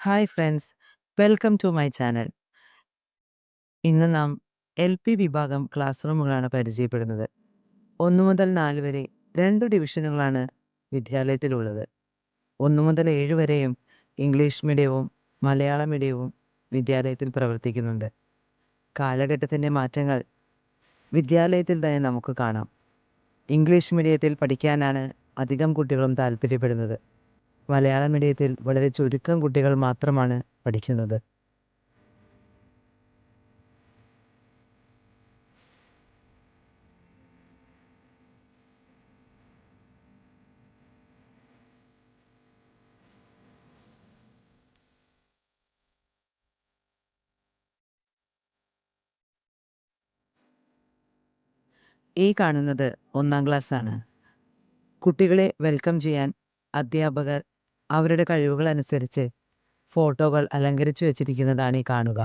Hi friends welcome to my channel ഇന്ന് നാം L P വിഭാഗം ക്ലാസ് റൂമുകളാണ് പരിചയപ്പെടുന്നത്. ഒന്ന് മുതൽ നാല് വരെ രണ്ട് ഡിവിഷനുകളാണ് വിദ്യാലയത്തിലുള്ളത്. ഒന്ന് മുതൽ ഏഴ് വരെയും ഇംഗ്ലീഷ് മീഡിയവും മലയാള മീഡിയവും വിദ്യാലയത്തിൽ പ്രവർത്തിക്കുന്നുണ്ട്. കാലഘട്ടത്തിന്റെ മാറ്റങ്ങൾ വിദ്യാലയത്തിൽ തന്നെ നമുക്ക് കാണാം. ഇംഗ്ലീഷ് മീഡിയത്തിൽ പഠിക്കാനാണ് അധികം കുട്ടികളും താല്പര്യപ്പെടുന്നത്. മലയാള മീഡിയത്തിൽ വളരെ ചുരുക്കം കുട്ടികൾ മാത്രമാണ് പഠിക്കുന്നത്. ഈ കാണുന്നത് ഒന്നാം ക്ലാസ് ആണ് കുട്ടികളെ വെൽക്കം ചെയ്യാൻ അധ്യാപകർ അവരുടെ കഴിവുകൾ അനുസരിച്ച് ഫോട്ടോകൾ അലങ്കരിച്ചു വെച്ചിരിക്കുന്നതാണ് ഈ കാണുക.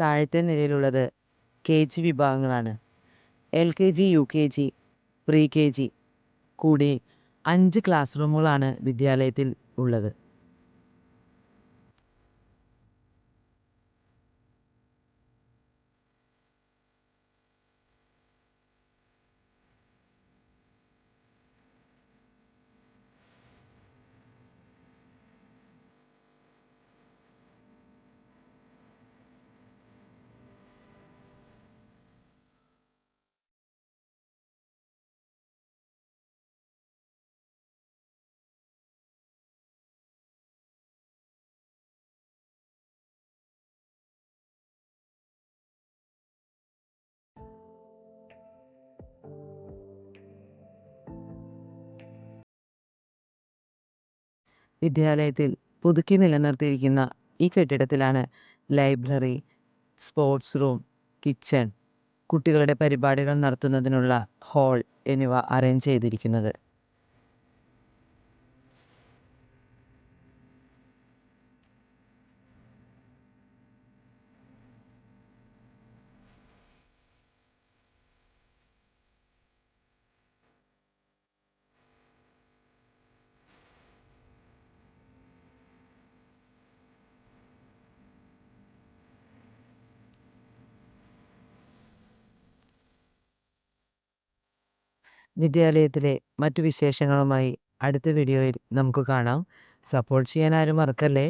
താഴത്തെ നിലയിലുള്ളത് K G വിഭാഗങ്ങളാണ്. L K G U K G pre K G കൂടി അഞ്ച് ക്ലാസ് റൂമുകളാണ് വിദ്യാലയത്തിൽ ഉള്ളത്. വിദ്യാലയത്തിൽ പുതുക്കി നിലനിർത്തിയിരിക്കുന്ന ഈ കെട്ടിടത്തിലാണ് ലൈബ്രറി സ്പോർട്സ് റൂം കിച്ചൺ കുട്ടികളുടെ പരിപാടികൾ നടത്തുന്നതിനുള്ള ഹാൾ എന്നിവ അറേഞ്ച് ചെയ്തിരിക്കുന്നത്. വിദ്യാലയത്തിലെ മറ്റു വിശേഷങ്ങളുമായി അടുത്ത വീഡിയോയിൽ നമുക്ക് കാണാം. സപ്പോർട്ട് ചെയ്യാൻ ആരും മറക്കല്ലേ?